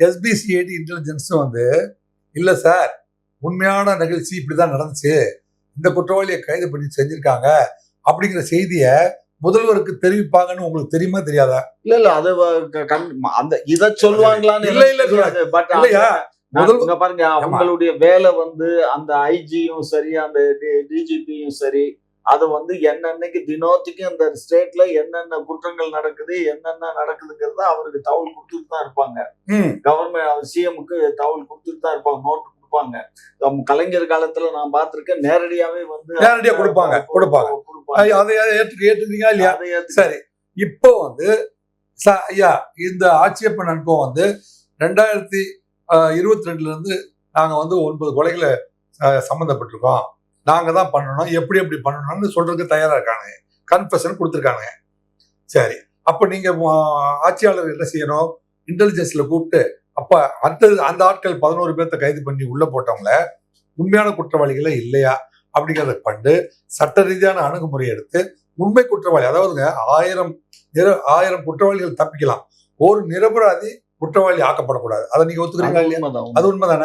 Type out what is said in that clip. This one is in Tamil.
எஸ்பிசிஐடி இன்டெலிஜென்ஸும் வந்து இல்ல சார் உண்மையான நிகழ்ச்சி இப்படிதான் நடந்துச்சு. இந்த குற்றவாளியை கைது பண்ணி செஞ்சிருக்காங்க. அப்படிங்கிற செய்தியை முதல்வருக்கு தெரிவிப்பாங்கன்னு உங்களுக்கு தெரியுமா தெரியாதா? இல்ல இல்ல அது அந்த இத சொல்லுவாங்களான்னு இல்ல, இல்ல, பட் இல்லையா? முதல்- இங்க பாருங்க அவங்களுடைய வேலை வந்து அந்த ஐஜியும் சரி அந்த டிஜிபியும் சரி அது வந்து என்னன்னைக்கு தினோத்திக்கு அந்த ஸ்டேட்ல என்னென்ன குற்றங்கள் நடக்குது என்னென்ன நடக்குதுங்கிறத அவருக்கு தகவல் கொடுத்துட்டு தான் இருப்பாங்க. கவர்மெண்ட் சிஎம்க்கு தகவல் கொடுத்துட்டு தான் இருப்பாங்க நோட்டு கொடுப்பாங்க. கலைஞர் காலத்துல நான் பார்த்திருக்கேன் நேரடியாவே வந்து நேரடியா கொடுப்பாங்க, கொடுப்பாங்க. அதை ஏற்றுக்க ஏற்றுக்கிறீங்களா இல்லையா? சரி. இப்போ வந்து ச- ஐயா இந்த ஆட்சியப்பன் அனுப்பம் வந்து ரெண்டாயிரத்தி இருபத்தி ரெண்டுல இருந்து நாங்க வந்து ஒன்பது கொலைகளை சம்மந்தப்பட்டிருக்கோம் நாங்க தான் பண்ணணும் எப்படி எப்படி பண்ணணும்னு சொல்றதுக்கு தயாரா இருக்காங்க கன்ஃபெஷன் கொடுத்துருக்காங்க சரி. அப்ப நீங்க அஹ், ஆட்சியாளர் என்ன செய்யணும்? இன்டெலிஜென்ஸ்ல கூப்பிட்டு அப்ப அந்த அந்த ஆட்கள் பதினோரு பேர்த்த கைது பண்ணி உள்ள போட்டவங்கள உண்மையான குற்றவாளிகளே இல்லையா? அப்படிங்கிறத கண்டு சட்ட ரீதியான அணுகுமுறை எடுத்து உண்மை குற்றவாளி அதாவதுங்க ஆயிரம் நிர- ஆயிரம் குற்றவாளிகள் தப்பிக்கலாம். ஒரு நிரபராதி குற்றவாளி ஆக்கப்படக்கூடாது. அதை நீங்க ஒத்துக்கிறீங்களா அது இல்லையா? அது உண்மைதானே?